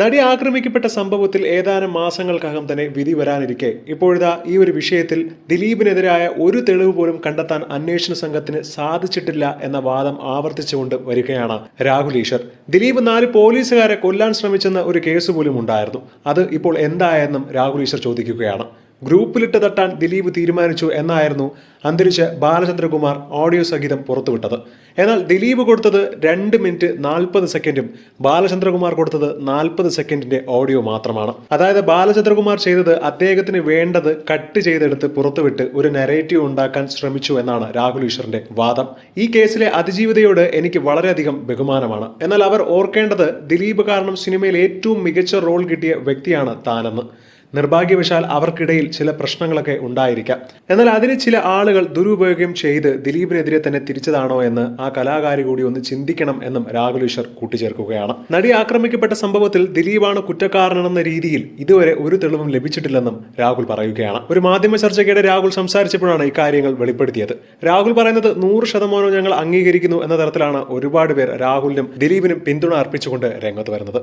നടി ആക്രമിക്കപ്പെട്ട സംഭവത്തിൽ ഏതാനും മാസങ്ങൾക്കകം തന്നെ വിധി വരാനിരിക്കെ. ഇപ്പോഴിതാ ഈ ഒരു വിഷയത്തിൽ ദിലീപിനെതിരായ ഒരു തെളിവ് പോലും കണ്ടെത്താൻ അന്വേഷണ സംഘത്തിന് സാധിച്ചിട്ടില്ല എന്ന വാദം ആവർത്തിച്ചുകൊണ്ട് വരികയാണ് രാഹുൽ ഈശ്വർ. ദിലീപ് നാല് പോലീസുകാരെ കൊല്ലാൻ ശ്രമിച്ചെന്ന ഒരു കേസ് പോലും ഉണ്ടായിരുന്നു. അത് ഇപ്പോൾ എന്തായെന്നും രാഹുൽ ഈശ്വർ ചോദിക്കുകയാണ്. ഗ്രൂപ്പിലിട്ട് തട്ടാൻ ദിലീപ് തീരുമാനിച്ചു എന്നായിരുന്നു അന്തരിച്ച ബാലചന്ദ്രകുമാർ ഓഡിയോ സഹിതം പുറത്തുവിട്ടത്. എന്നാൽ ദിലീപ് കൊടുത്തത് രണ്ട് മിനിറ്റ് നാൽപ്പത് സെക്കൻഡും ബാലചന്ദ്രകുമാർ കൊടുത്തത് നാൽപ്പത് സെക്കൻഡിന്റെ ഓഡിയോ മാത്രമാണ്. അതായത് ബാലചന്ദ്രകുമാർ ചെയ്തത് അദ്ദേഹത്തിന് വേണ്ടത് കട്ട് ചെയ്തെടുത്ത് പുറത്തുവിട്ട് ഒരു നെറേറ്റീവ് ഉണ്ടാക്കാൻ ശ്രമിച്ചു എന്നാണ് രാഹുൽ ഈശ്വറിന്റെ വാദം. ഈ കേസിലെ അതിജീവിതയോട് എനിക്ക് വളരെയധികം ബഹുമാനമാണ്. എന്നാൽ അവർ ഓർക്കേണ്ടത് ദിലീപ് കാരണം സിനിമയിൽ ഏറ്റവും മികച്ച റോൾ കിട്ടിയ വ്യക്തിയാണ് താനെന്ന്. നിർഭാഗ്യവശാൽ അവർക്കിടയിൽ ചില പ്രശ്നങ്ങളൊക്കെ ഉണ്ടായിരിക്കാം. എന്നാൽ അതിന് ചില ആളുകൾ ദുരുപയോഗം ചെയ്ത് ദിലീപിനെതിരെ തന്നെ തിരിച്ചതാണോ എന്ന് ആ കലാകാരി കൂടി ഒന്ന് ചിന്തിക്കണം എന്നും രാഹുൽ ഈശ്വർ കൂട്ടിച്ചേർക്കുകയാണ്. നടി ആക്രമിക്കപ്പെട്ട സംഭവത്തിൽ ദിലീപാണ് കുറ്റക്കാരനെന്ന രീതിയിൽ ഇതുവരെ ഒരു തെളിവും ലഭിച്ചിട്ടില്ലെന്നും രാഹുൽ പറയുകയാണ്. ഒരു മാധ്യമ ചർച്ചയ്ക്കിടെ രാഹുൽ സംസാരിച്ചപ്പോഴാണ് ഇക്കാര്യങ്ങൾ വെളിപ്പെടുത്തിയത്. രാഹുൽ പറയുന്നത് നൂറ് ശതമാനവും ഞങ്ങൾ അംഗീകരിക്കുന്നു എന്ന തരത്തിലാണ് ഒരുപാട് പേർ രാഹുലിനും ദിലീപിനും പിന്തുണ അർപ്പിച്ചുകൊണ്ട് രംഗത്ത് വരുന്നത്.